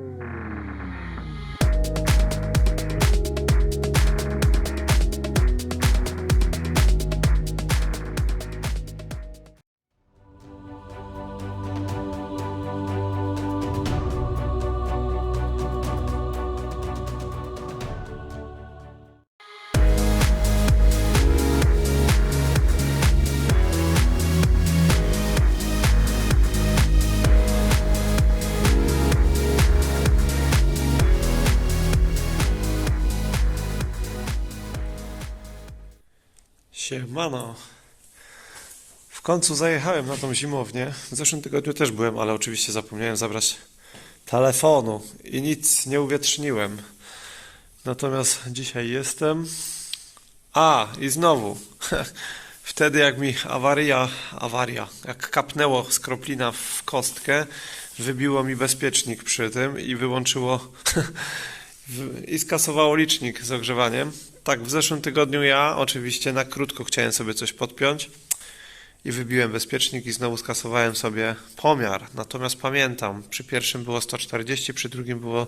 Thank mm -hmm. you. Siemano. W końcu zajechałem na tą zimownię. W zeszłym tygodniu też byłem, ale oczywiście zapomniałem zabrać telefonu i nic nie uwietrzniłem. Natomiast dzisiaj jestem. A, i znowu. Wtedy jak mi awaria, awaria, jak kapnęło skroplina w kostkę, wybiło mi bezpiecznik przy tym i wyłączyło i skasowało licznik z ogrzewaniem. Tak, w zeszłym tygodniu ja oczywiście na krótko chciałem sobie coś podpiąć i wybiłem bezpiecznik i znowu skasowałem sobie pomiar. Natomiast pamiętam, przy pierwszym było 140, przy drugim było,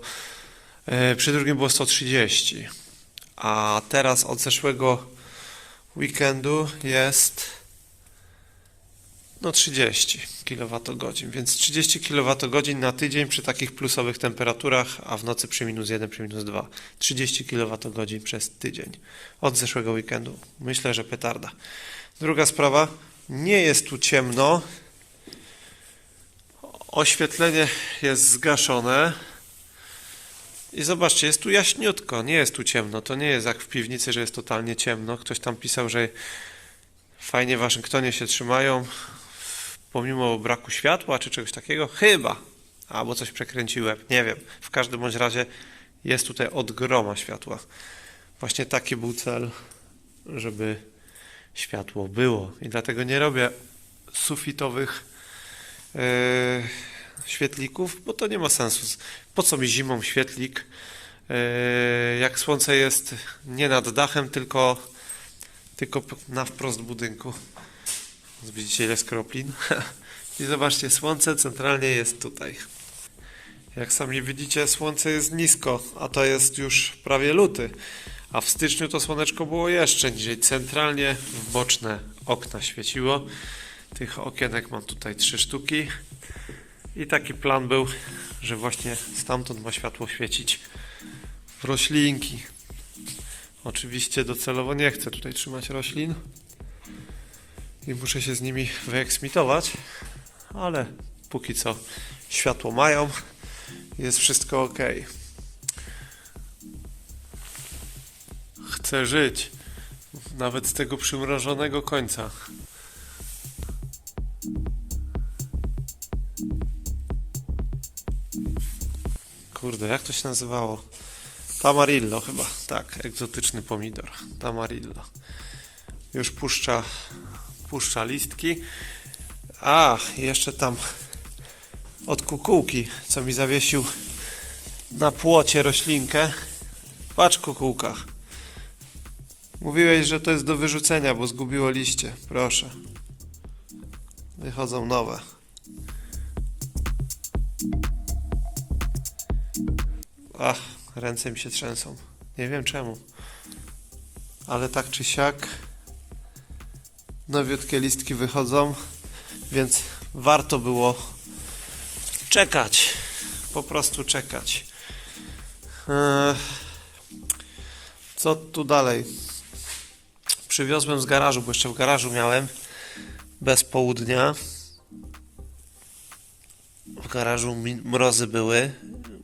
e, przy drugim było 130. A teraz od zeszłego weekendu jest no 30 kWh, więc 30 kWh na tydzień przy takich plusowych temperaturach, a w nocy przy minus 1, przy minus 2. 30 kWh przez tydzień od zeszłego weekendu. Myślę, że petarda. Druga sprawa, nie jest tu ciemno. Oświetlenie jest zgaszone. I zobaczcie, jest tu jaśniutko, nie jest tu ciemno. To nie jest jak w piwnicy, że jest totalnie ciemno. Ktoś tam pisał, że fajnie w Waszyngtonie się trzymają, pomimo braku światła czy czegoś takiego? Chyba. Albo coś przekręciłem, nie wiem. W każdym bądź razie jest tutaj od groma światła. Właśnie taki był cel, żeby światło było. I dlatego nie robię sufitowych e, świetlików, bo to nie ma sensu. Po co mi zimą świetlik, e, jak słońce jest nie nad dachem, tylko, tylko na wprost budynku. Widzicie ile skroplin? I zobaczcie, słońce centralnie jest tutaj. Jak sami widzicie, słońce jest nisko, a to jest już prawie luty. A w styczniu to słoneczko było jeszcze niżej. Centralnie w boczne okna świeciło. Tych okienek mam tutaj trzy sztuki. I taki plan był, że właśnie stamtąd ma światło świecić w roślinki. Oczywiście docelowo nie chcę tutaj trzymać roślin i muszę się z nimi wyeksmitować, ale póki co światło mają, jest wszystko ok. Chcę żyć, nawet z tego przymrożonego końca. Kurde, jak to się nazywało? Tamarillo chyba, tak, egzotyczny pomidor. Tamarillo. Już puszcza puszcza listki. A, jeszcze tam od kukułki, co mi zawiesił na płocie roślinkę. Patrz kukułka. Mówiłeś, że to jest do wyrzucenia, bo zgubiło liście. Proszę. Wychodzą nowe. Ach, ręce mi się trzęsą. Nie wiem czemu. Ale tak czy siak nowiutkie listki wychodzą, więc warto było czekać. Po prostu czekać. Eee, Co tu dalej? Przywiozłem z garażu, bo jeszcze w garażu miałem bez południa. W garażu mrozy były.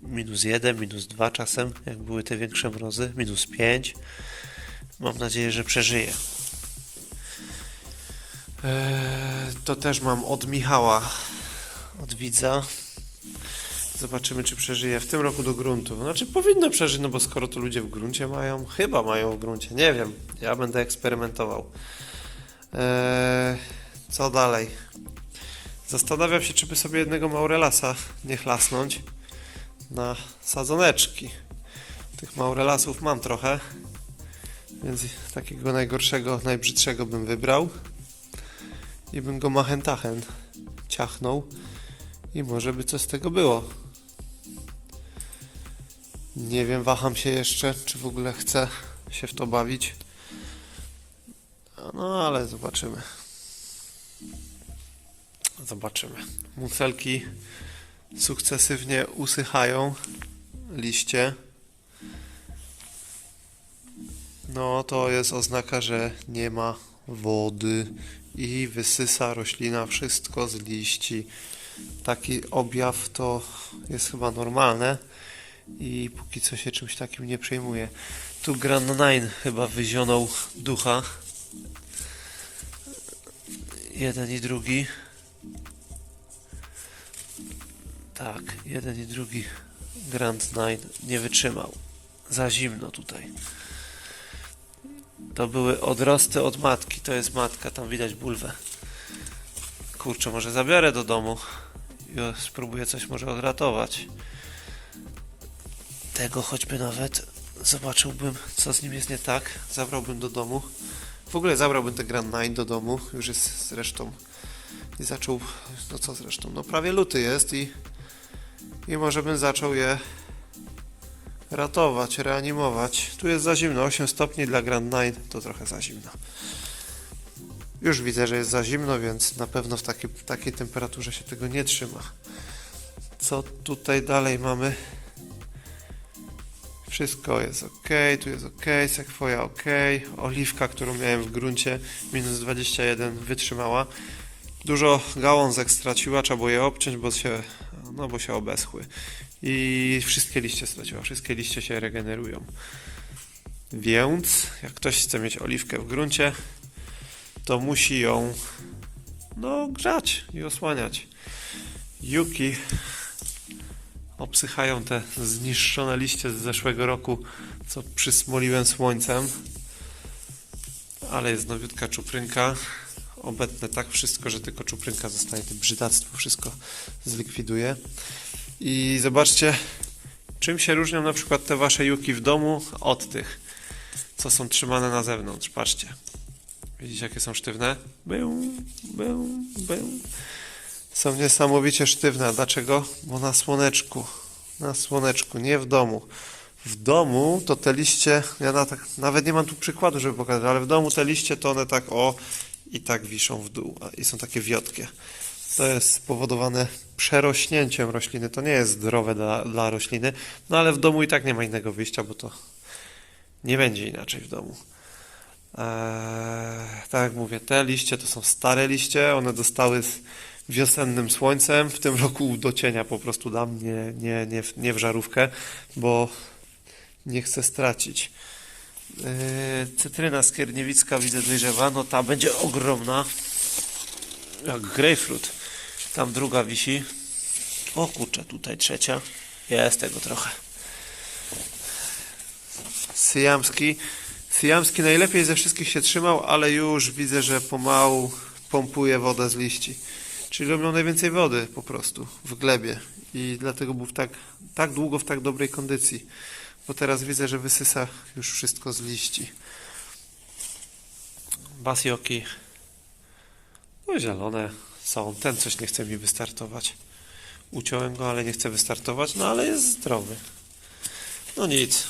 Minus jeden, minus dwa czasem, jak były te większe mrozy. Minus pięć. Mam nadzieję, że przeżyję. Eee, To też mam od Michała, od widza. Zobaczymy, czy przeżyje w tym roku do gruntu. Znaczy, powinno przeżyć, no bo skoro to ludzie w gruncie mają, chyba mają w gruncie, nie wiem. Ja będę eksperymentował. Eee, co dalej? Zastanawiam się, czy by sobie jednego Maurelasa nie chlasnąć na sadzoneczki. Tych Maurelasów mam trochę, więc takiego najgorszego, najbrzydszego bym wybrał i bym go machentachen ciachnął i może by coś z tego było. Nie wiem, waham się jeszcze, czy w ogóle chcę się w to bawić. No, ale zobaczymy. Zobaczymy. Mucelki sukcesywnie usychają. Liście. No, to jest oznaka, że nie ma wody i wysysa roślina wszystko z liści. Taki objaw to jest chyba normalne i póki co się czymś takim nie przejmuję. Tu Grand Nine chyba wyzionął ducha. Jeden i drugi. Tak, jeden i drugi Grand Nine nie wytrzymał. Za zimno tutaj. To były odrosty od matki. To jest matka, tam widać bulwę. Kurczę, może zabiorę do domu i spróbuję coś może odratować. Tego choćby nawet zobaczyłbym, co z nim jest nie tak. Zabrałbym do domu. W ogóle zabrałbym te Grand Nine do domu. Już jest zresztą. I zaczął. No co zresztą? No prawie luty jest i. I może bym zaczął je ratować, reanimować. Tu jest za zimno. 8 stopni dla Grand Nine to trochę za zimno. Już widzę, że jest za zimno, więc na pewno w takiej, takiej temperaturze się tego nie trzyma. Co tutaj dalej mamy? Wszystko jest ok, tu jest ok, sekwoja ok, oliwka, którą miałem w gruncie, minus 21 wytrzymała. Dużo gałązek straciła, trzeba było je obciąć, bo się, no bo się obeschły. I wszystkie liście straciła, wszystkie liście się regenerują. Więc jak ktoś chce mieć oliwkę w gruncie, to musi ją no grzać i osłaniać. Yuki obsychają te zniszczone liście z zeszłego roku, co przysmoliłem słońcem. Ale jest nowiutka czuprynka. Obetnę tak wszystko, że tylko czuprynka zostaje. To brzydactwo wszystko zlikwiduje. I zobaczcie, czym się różnią na przykład te wasze juki w domu od tych, co są trzymane na zewnątrz. Patrzcie. Widzicie, jakie są sztywne? Był, był, był. Są niesamowicie sztywne. Dlaczego? Bo na słoneczku. Na słoneczku, nie w domu. W domu to te liście, ja na tak, nawet nie mam tu przykładu, żeby pokazać, ale w domu te liście to one tak o i tak wiszą w dół i są takie wiotkie. To jest spowodowane przerośnięciem rośliny. To nie jest zdrowe dla, dla rośliny, no ale w domu i tak nie ma innego wyjścia, bo to nie będzie inaczej w domu. Eee, tak jak mówię, te liście to są stare liście, one dostały z wiosennym słońcem. W tym roku do cienia po prostu dam, nie, nie, nie, w, nie w żarówkę, bo nie chcę stracić. Eee, cytryna skierniewicka widzę dojrzewa, no ta będzie ogromna, jak grapefruit. Tam druga wisi. O kurczę, tutaj trzecia. Jest tego trochę. Syjamski. Syjamski najlepiej ze wszystkich się trzymał, ale już widzę, że pomału pompuje wodę z liści. Czyli robią najwięcej wody po prostu w glebie. I dlatego był tak, tak długo w tak dobrej kondycji. Bo teraz widzę, że wysysa już wszystko z liści. Basioki. No zielone są. Ten coś nie chce mi wystartować. Uciąłem go, ale nie chce wystartować. No ale jest zdrowy. No nic.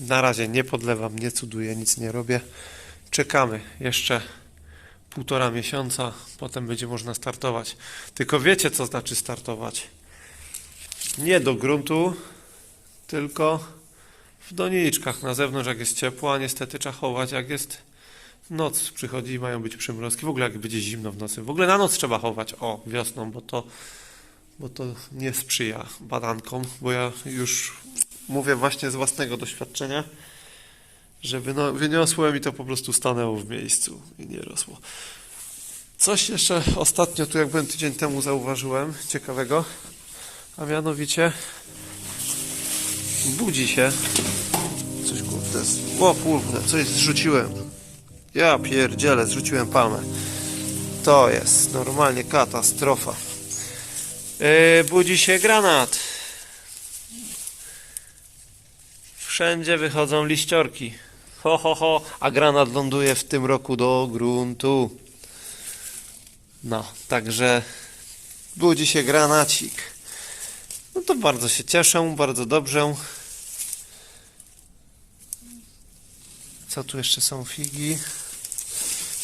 Na razie nie podlewam, nie cuduję, nic nie robię. Czekamy jeszcze półtora miesiąca, potem będzie można startować. Tylko wiecie, co znaczy startować? Nie do gruntu, tylko w doniczkach na zewnątrz, jak jest ciepło, a niestety trzeba chować, jak jest noc przychodzi i mają być przymrozki. W ogóle jak będzie zimno w nocy. W ogóle na noc trzeba chować, o, wiosną, bo to, bo to nie sprzyja badankom, bo ja już mówię właśnie z własnego doświadczenia, że wyno, wyniosłem i to po prostu stanęło w miejscu i nie rosło. Coś jeszcze ostatnio, tu jak byłem tydzień temu zauważyłem, ciekawego, a mianowicie budzi się coś kurde, o kurde, coś zrzuciłem. Ja pierdzielę, zrzuciłem palmę. To jest normalnie katastrofa. Yy, budzi się granat. Wszędzie wychodzą liściorki. Ho, ho, ho, a granat ląduje w tym roku do gruntu. No, także budzi się granacik. No to bardzo się cieszę, bardzo dobrze. Co tu jeszcze są figi?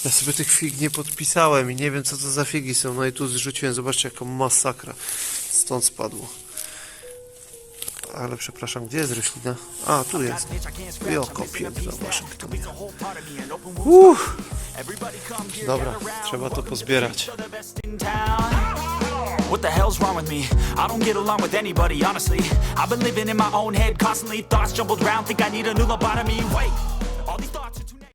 Ja sobie tych fig nie podpisałem i nie wiem co to za figi są. No i tu zrzuciłem, zobaczcie jaką masakra. Stąd spadło. Ale przepraszam, gdzie jest roślina? A, tu jest. I okopię za Waszyngtonem. Uff. Dobra, trzeba to pozbierać. What the hell's wrong with me? I don't get along with anybody, honestly. I've been living in my own head constantly. Thoughts jumbled round, think I need a new lobotomy. Wait,